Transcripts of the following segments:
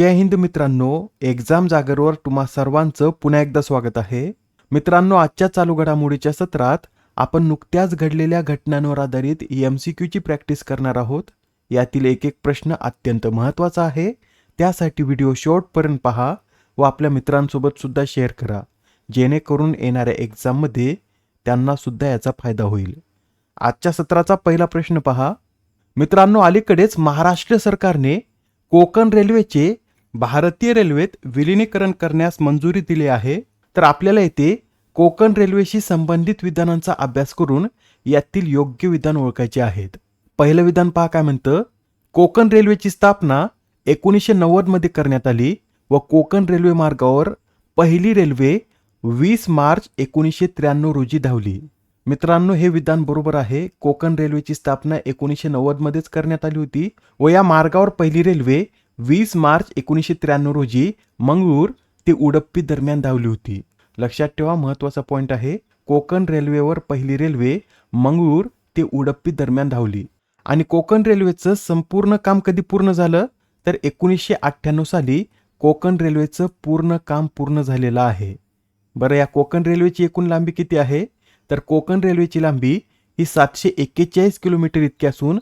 जय हिंद मित्रांनो एक्झाम जागरवर तुम्हा सर्वांचं पुन्हा एकदा स्वागत आहे. मित्रांनो आजच्या चालू घडामोडीच्या सत्रात आपण नुकत्याच घडलेल्या घटनांवर आधारित एम सी क्यूची प्रॅक्टिस करणार आहोत. यातील एक एक प्रश्न अत्यंत महत्त्वाचा आहे. त्यासाठी व्हिडिओ शेवटपर्यंत पहा व आपल्या मित्रांसोबत सुद्धा शेअर करा. जेणेकरून येणाऱ्या एक्झाममध्ये त्यांना सुद्धा याचा फायदा होईल. आजच्या सत्राचा पहिला प्रश्न पहा. मित्रांनो अलीकडेच महाराष्ट्र सरकारने कोकण रेल्वेचे भारतीय रेल्वेत विलिनीकरण करण्यास मंजुरी दिली आहे तर आपल्याला येथे कोकण रेल्वेशी संबंधित विधानांचा अभ्यास करून यातील योग्य विधान ओळखायचे आहेत. पहिलं विधान पहा काय म्हणतं? कोकण रेल्वेची स्थापना एकोणीसशे नव्वदमध्ये करण्यात आली व कोकण रेल्वे मार्गावर पहिली रेल्वे वीस मार्च एकोणीसशे त्र्याण्णव रोजी धावली. मित्रांनो हे विधान बरोबर आहे. कोकण रेल्वेची स्थापना एकोणीसशे नव्वदमध्येच करण्यात आली होती व या मार्गावर पहिली रेल्वे वीस मार्च एकोणीसशे त्र्याण्णव रोजी मंगळूर ते उडप्पी दरम्यान धावली होती. लक्षात ठेवा महत्त्वाचा पॉईंट आहे. कोकण रेल्वेवर पहिली रेल्वे मंगळूर ते उडप्पी दरम्यान धावली. आणि कोकण रेल्वेचं संपूर्ण काम कधी पूर्ण झालं? तर एकोणीसशे अठ्ठ्याण्णव साली कोकण रेल्वेचं पूर्ण काम पूर्ण झालेलं आहे. बरं या कोकण रेल्वेची एकूण लांबी किती आहे? तर कोकण रेल्वेची लांबी ही सातशे एक्केचाळीस किलोमीटर इतकी असून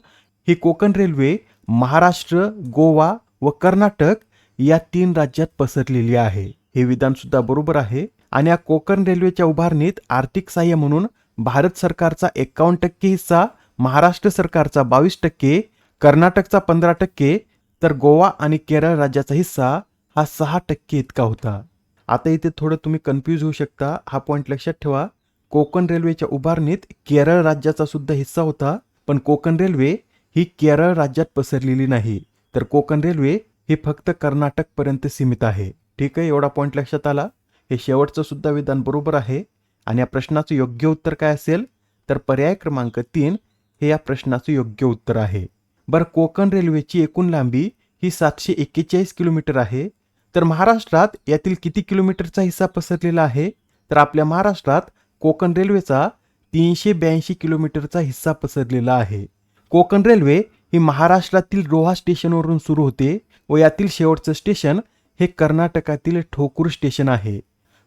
ही कोकण रेल्वे महाराष्ट्र गोवा व कर्नाटक या तीन राज्यात पसरलेली आहे. हे विधान सुद्धा बरोबर आहे. आणि या कोकण रेल्वेच्या उभारणीत आर्थिक सहाय्य म्हणून भारत सरकारचा एकावन्न टक्के हिस्सा महाराष्ट्र सरकारचा बावीस टक्के कर्नाटकचा पंधरा टक्के तर गोवा आणि केरळ राज्याचा हिस्सा हा सहा टक्के इतका होता. आता इथे थोडं तुम्ही कन्फ्यूज होऊ शकता. हा पॉईंट लक्षात ठेवा. कोकण रेल्वेच्या उभारणीत केरळ राज्याचा सुद्धा हिस्सा होता पण कोकण रेल्वे ही केरळ राज्यात पसरलेली नाही. तर कोकण रेल्वे ही फक्त कर्नाटकपर्यंत सीमित आहे. ठीक आहे? एवढा पॉईंट लक्षात आला? हे शेवटचं सुद्धा विधान बरोबर आहे. आणि या प्रश्नाचं योग्य उत्तर काय असेल? तर पर्याय क्रमांक तीन हे या प्रश्नाचं योग्य उत्तर आहे. बरं कोकण रेल्वेची एकूण लांबी ही सातशे एक्केचाळीस किलोमीटर आहे. तर महाराष्ट्रात यातील किती किलोमीटरचा हिस्सा पसरलेला आहे? तर आपल्या महाराष्ट्रात कोकण रेल्वेचा तीनशे ब्याऐंशी किलोमीटरचा हिस्सा पसरलेला आहे. कोकण रेल्वे ही महाराष्ट्रातील रोहा स्टेशनवरून सुरू होते व यातील शेवटचं स्टेशन हे कर्नाटकातील ठोकूर स्टेशन आहे.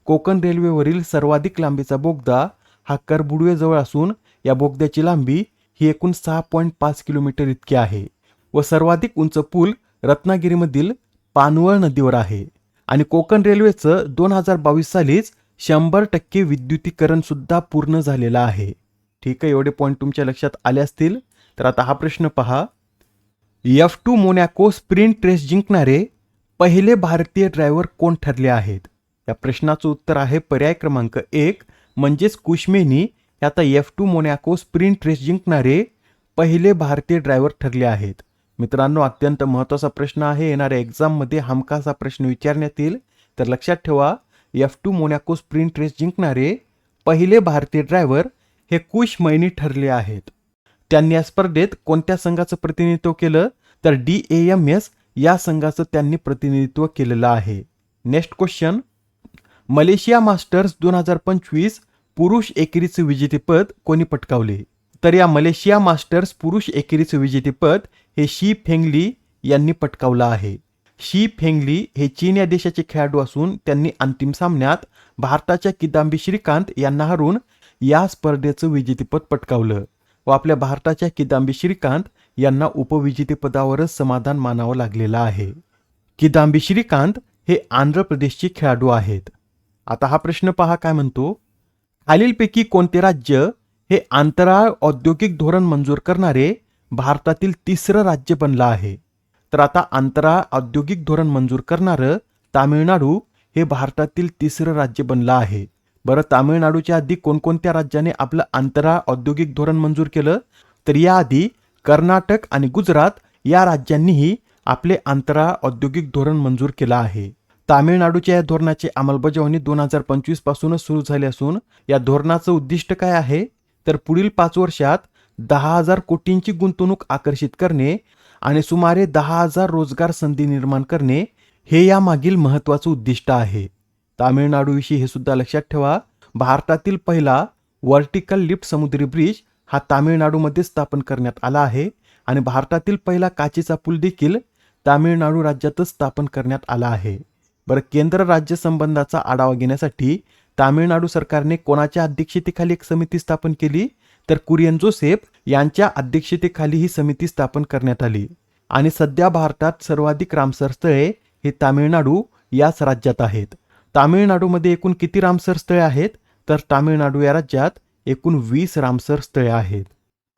कोकण रेल्वेवरील सर्वाधिक लांबीचा बोगदा हा करबुडवेजवळ असून या बोगद्याची लांबी ही एकूण सहा पॉईंट पाच किलोमीटर इतकी आहे व सर्वाधिक उंच पूल रत्नागिरीमधील पानवळ नदीवर आहे आणि कोकण रेल्वेचं दोन हजार बावीस सालीच शंभर टक्के विद्युतीकरण सुद्धा पूर्ण झालेलं आहे. ठीक आहे एवढे पॉईंट तुमच्या लक्षात आले असतील? तर आता हा प्रश्न पहा. F two Monaco sprint race जिंकणारे पहिले भारतीय ड्रायव्हर कोण ठरले आहेत? या प्रश्नाचं उत्तर आहे पर्याय क्रमांक एक म्हणजेच कुशमेनी. हे आता F two Monaco sprint race जिंकणारे पहिले भारतीय ड्रायव्हर ठरले आहेत. मित्रांनो अत्यंत महत्त्वाचा प्रश्न आहे. येणाऱ्या एक्झाममध्ये हमखास हा प्रश्न विचारण्यात येईल. तर लक्षात ठेवा F two Monaco sprint race जिंकणारे पहिले भारतीय ड्रायव्हर हे कुश मैनी ठरले आहेत. त्यांनी या स्पर्धेत कोणत्या संघाचं प्रतिनिधित्व केलं? तर डी ए एम एस या संघाचं त्यांनी प्रतिनिधित्व केलेलं आहे. नेक्स्ट क्वेश्चन मलेशिया मास्टर्स दोन हजार पंचवीस पुरुष एकेरीचं विजेतेपद कोणी पटकावले? तर या मलेशिया मास्टर्स पुरुष एकेरीचं विजेतेपद हे शी फेंगली यांनी पटकावलं आहे. शी फेंगली हे चीन या देशाचे खेळाडू असून त्यांनी अंतिम सामन्यात भारताच्या किदांबी श्रीकांत यांना हरून या स्पर्धेचं विजेतेपद पटकावलं. व आपल्या भारताच्या किदांबी श्रीकांत यांना उपविजेतेपदावरच समाधान मानावं लागलेलं आहे. किदांबी श्रीकांत हे आंध्र प्रदेशचे खेळाडू आहेत. आता हा प्रश्न पहा काय म्हणतो? खालीलपैकी कोणते राज्य हे अंतराळ औद्योगिक धोरण मंजूर करणारे भारतातील तिसरं राज्य बनलं आहे? तर आता अंतराळ औद्योगिक धोरण मंजूर करणारं तामिळनाडू हे भारतातील तिसरं राज्य बनलं आहे. बरं तामिळनाडूच्या आधी कोणकोणत्या राज्याने आपलं अंतराळ औद्योगिक धोरण मंजूर केलं? तर याआधी कर्नाटक आणि गुजरात या राज्यांनीही आपले अंतराळ औद्योगिक धोरण मंजूर केलं आहे. तामिळनाडूच्या या धोरणाची अंमलबजावणी दोन हजार पंचवीस पासूनच सुरू झाली असून या धोरणाचं उद्दिष्ट काय आहे? तर पुढील पाच वर्षात दहा हजार कोटींची गुंतवणूक आकर्षित करणे आणि सुमारे दहा हजार रोजगार संधी निर्माण करणे हे यामागील महत्त्वाचं उद्दिष्ट आहे. तामिळनाडूविषयी हे सुद्धा लक्षात ठेवा. भारतातील पहिला वर्टिकल लिफ्ट समुद्री ब्रिज हा तामिळनाडूमध्ये स्थापन करण्यात आला आहे आणि भारतातील पहिला काचेचा पूल देखील तामिळनाडू राज्यातच स्थापन करण्यात आला आहे. बरं केंद्र राज्य संबंधाचा आढावा घेण्यासाठी तामिळनाडू सरकारने कोणाच्या अध्यक्षतेखाली एक समिती स्थापन केली? तर कुरियन जोसेफ यांच्या अध्यक्षतेखाली ही समिती स्थापन करण्यात आली. आणि सध्या भारतात सर्वाधिक रामसर स्थळे हे तामिळनाडू याच राज्यात आहेत. तामिळनाडूमध्ये एकूण किती रामसर स्थळे आहेत? तर तामिळनाडू या राज्यात एकूण वीस रामसर स्थळे आहेत.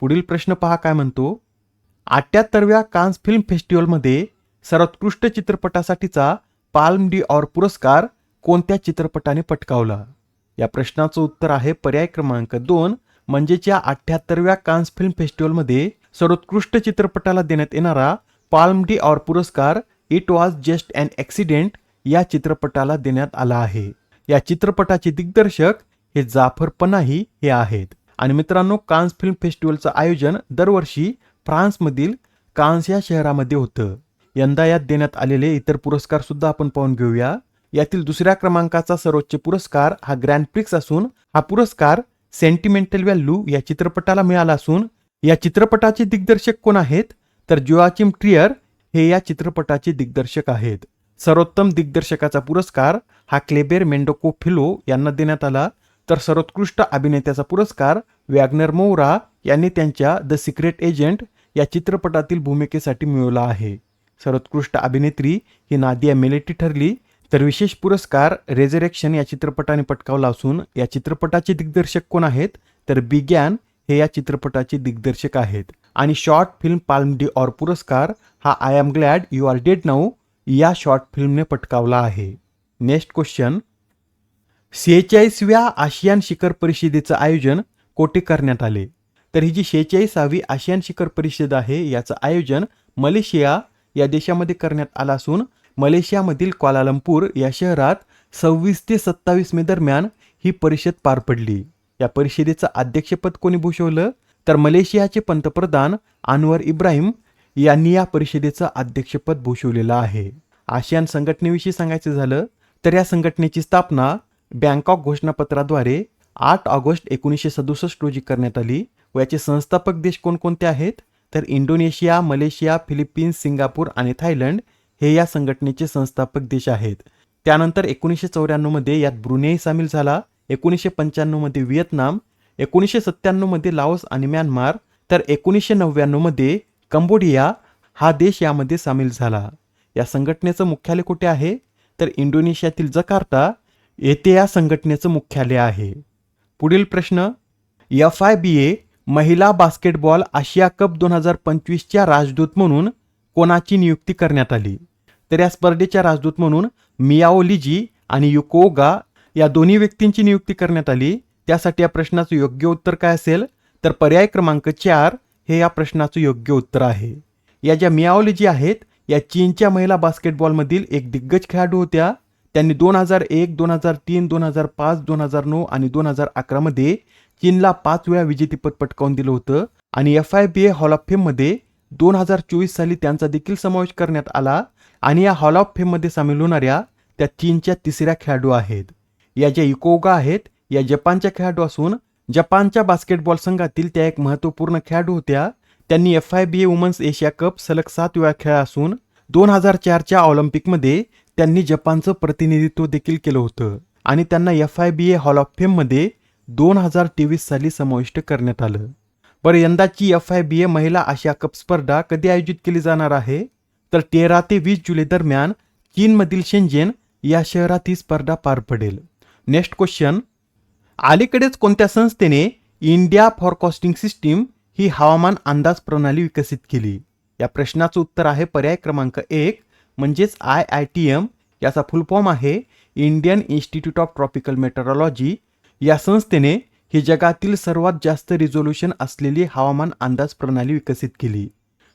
पुढील प्रश्न पहा काय म्हणतो? अठ्याहत्तरव्या कान्स फिल्म फेस्टिवलमध्ये सर्वोत्कृष्ट चित्रपटासाठीचा पाल्म डी ऑर पुरस्कार कोणत्या चित्रपटाने पटकावला? या प्रश्नाचं उत्तर आहे पर्याय क्रमांक दोन म्हणजेच या अठ्याहत्तरव्या कान्स फिल्म फेस्टिवलमध्ये सर्वोत्कृष्ट चित्रपटाला देण्यात येणारा पाल्म डी ऑर पुरस्कार it was just an accident या चित्रपटाला देण्यात आला आहे. या चित्रपटाचे दिग्दर्शक हे जाफर पनाही हे आहेत. आणि मित्रांनो कान्स फिल्म फेस्टिवलचं आयोजन दरवर्षी फ्रान्समधील कान्स या शहरामध्ये होतं. यंदा यात देण्यात आलेले इतर पुरस्कार सुद्धा आपण पाहून घेऊया. यातील दुसऱ्या क्रमांकाचा सर्वोच्च पुरस्कार हा ग्रँड प्रिक्स असून हा पुरस्कार सेंटिमेंटल व्हॅल्यू या चित्रपटाला मिळाला असून या चित्रपटाचे दिग्दर्शक कोण आहेत? तर जोआचिम ट्रियर हे या चित्रपटाचे दिग्दर्शक आहेत. सर्वोत्तम दिग्दर्शकाचा पुरस्कार हा क्लेबेर मेंडोको फिलो यांना देण्यात आला. तर सर्वोत्कृष्ट अभिनेत्याचा पुरस्कार वॅग्नर मोरा यांनी त्यांच्या द सिक्रेट एजंट या चित्रपटातील भूमिकेसाठी मिळवला आहे. सर्वोत्कृष्ट अभिनेत्री ही नादिया मेलेटी ठरली. तर विशेष पुरस्कार रेझरेक्शन या चित्रपटाने पटकावला असून या चित्रपटाचे दिग्दर्शक कोण आहेत? तर बिग्यान हे या चित्रपटाचे दिग्दर्शक आहेत. आणि short film Palme D or पुरस्कार हा I am glad you are dead now या शॉर्ट फिल्मने पटकावला आहे. नेक्स्ट क्वेश्चन सेहेचाळीसव्या आशियान शिखर परिषदेचं आयोजन कोठे करण्यात आले? तर ही जी शेहेचाळीसावी आशियान शिखर परिषद आहे याचं आयोजन मलेशिया या देशामध्ये करण्यात आलं असून मलेशियामधील क्वालालंपूर या शहरात सव्वीस ते सत्तावीस मे दरम्यान ही परिषद पार पडली. या परिषदेचं अध्यक्षपद कोणी भूषवलं? तर मलेशियाचे पंतप्रधान अनवर इब्राहिम यांनी या परिषदेचं अध्यक्षपद भूषवलेलं आहे. आशियान संघटनेविषयी सांगायचं झालं तर या संघटनेची स्थापना बँकॉक घोषणापत्राद्वारे आठ ऑगस्ट एकोणीसशे सदुसष्ट रोजी करण्यात आली व याचे संस्थापक देश कोणकोणते आहेत? तर इंडोनेशिया मलेशिया फिलिपिन्स सिंगापूर आणि थायलंड हे या संघटनेचे संस्थापक देश आहेत. त्यानंतर एकोणीसशे चौऱ्याण्णवमध्ये यात ब्रुनेई सामील झाला एकोणीसशे पंच्याण्णवमध्ये व्हिएतनाम एकोणीसशे सत्त्याण्णवमध्ये लाओस आणि म्यानमार तर एकोणीसशे नव्याण्णवमध्ये कंबोडिया हा देश यामध्ये सामील झाला. या संघटनेचं मुख्यालय कुठे आहे? तर इंडोनेशियातील जकार्ता येथे या संघटनेचं मुख्यालय आहे. पुढील प्रश्न एफ आय बी ए महिला बास्केटबॉल आशिया कप दोन हजार पंचवीसच्या राजदूत म्हणून कोणाची नियुक्ती करण्यात आली? तर या स्पर्धेच्या राजदूत म्हणून मियाओ लिजी आणि युकोगा या दोन्ही व्यक्तींची नियुक्ती करण्यात आली. त्यासाठी या प्रश्नाचं योग्य उत्तर काय असेल? तर पर्याय क्रमांक चार हे या प्रश्नाचं योग्य उत्तर आहे. या ज्या मियाओली जी आहेत या चीनच्या महिला बास्केटबॉलमधील एक दिग्गज खेळाडू होत्या. त्यांनी दोन हजार एक दोन हजार तीन दोन हजार पाच दोन हजार नऊ आणि दोन हजार अकरामध्ये चीनला पाच वेळा विजेतेपद पटकावून दिलं होतं आणि F I B A hall of फेममध्ये दोन हजार चोवीस साली त्यांचा देखील समावेश करण्यात आला आणि या हॉल ऑफ फेममध्ये सामील होणाऱ्या त्या चीनच्या तिसऱ्या खेळाडू आहेत. या ज्या इकोगा आहेत या जपानच्या खेळाडू असून जपानच्या बास्केटबॉल संघातील त्या एक महत्त्वपूर्ण खेळाडू होत्या. त्यांनी F I B A women's Asia cup सलग सात वेळा खेळला असून दोन हजार चारच्या ऑलिम्पिकमध्ये त्यांनी जपानचं प्रतिनिधित्व देखील केलं होतं आणि त्यांना F I B A hall of फेममध्ये दोन हजार तेवीस साली समाविष्ट करण्यात आलं. बरं यंदाची एफ आय बी ए महिला आशिया कप स्पर्धा कधी आयोजित केली जाणार आहे? तर तेरा ते वीस जुलै दरम्यान चीनमधील शेंजेन या शहरात ही स्पर्धा पार पडेल. नेक्स्ट क्वेश्चन अलीकडेच कोणत्या संस्थेने इंडिया फॉरकास्टिंग सिस्टीम ही हवामान अंदाज प्रणाली विकसित केली? या प्रश्नाचं उत्तर आहे पर्याय क्रमांक एक म्हणजेच आय आय टी एम. याचा फुल फॉर्म आहे Indian Institute of Tropical Meteorology. या संस्थेने ही जगातील सर्वात जास्त रिझोल्युशन असलेली हवामान अंदाज प्रणाली विकसित केली.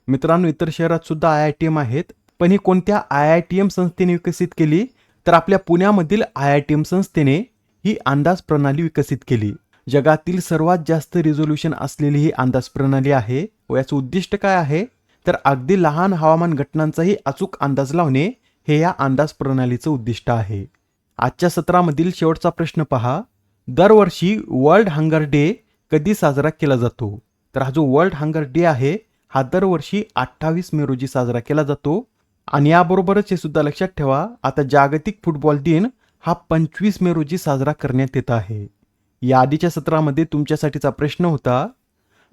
मित्रांनो इतर शहरात सुद्धा आय आय टी एम आहेत पण ही कोणत्या आय आय टी एम संस्थेने विकसित केली? तर आपल्या पुण्यामधील आय आय टी एम संस्थेने ही अंदाज प्रणाली विकसित केली. जगातील सर्वात जास्त रिझोल्युशन असलेली ही अंदाज प्रणाली आहे व याचं उद्दिष्ट काय आहे? तर अगदी लहान हवामान घटनांचाही अचूक अंदाज लावणे हे या अंदाज प्रणालीचं उद्दिष्ट आहे. आजच्या सत्रामधील शेवटचा प्रश्न पहा. दरवर्षी वर्ल्ड हंगर डे कधी साजरा केला जातो? तर हा जो वर्ल्ड हंगर डे आहे हा दरवर्षी अठ्ठावीस मे रोजी साजरा केला जातो. आणि याबरोबरच हे सुद्धा लक्षात ठेवा आता जागतिक फुटबॉल दिन हा पंचवीस मे रोजी साजरा करण्यात येत आहे. या आधीच्या सत्रामध्ये तुमच्यासाठीचा प्रश्न होता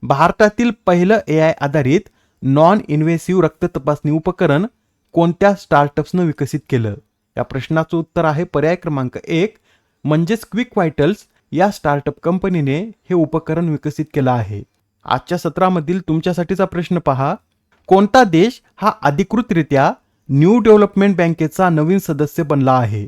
भारतातील पहिलं ए आय आधारित नॉन इन्व्हेसिव्ह रक्त तपासणी उपकरण कोणत्या स्टार्टअप्सनं विकसित केलं? या प्रश्नाचं उत्तर आहे पर्याय क्रमांक एक म्हणजेच क्विक व्हायटल्स या स्टार्टअप कंपनीने हे उपकरण विकसित केलं आहे. आजच्या सत्रामधील तुमच्यासाठीचा प्रश्न पहा कोणता देश हा अधिकृतरित्या न्यू डेव्हलपमेंट बँकेचा नवीन सदस्य बनला आहे?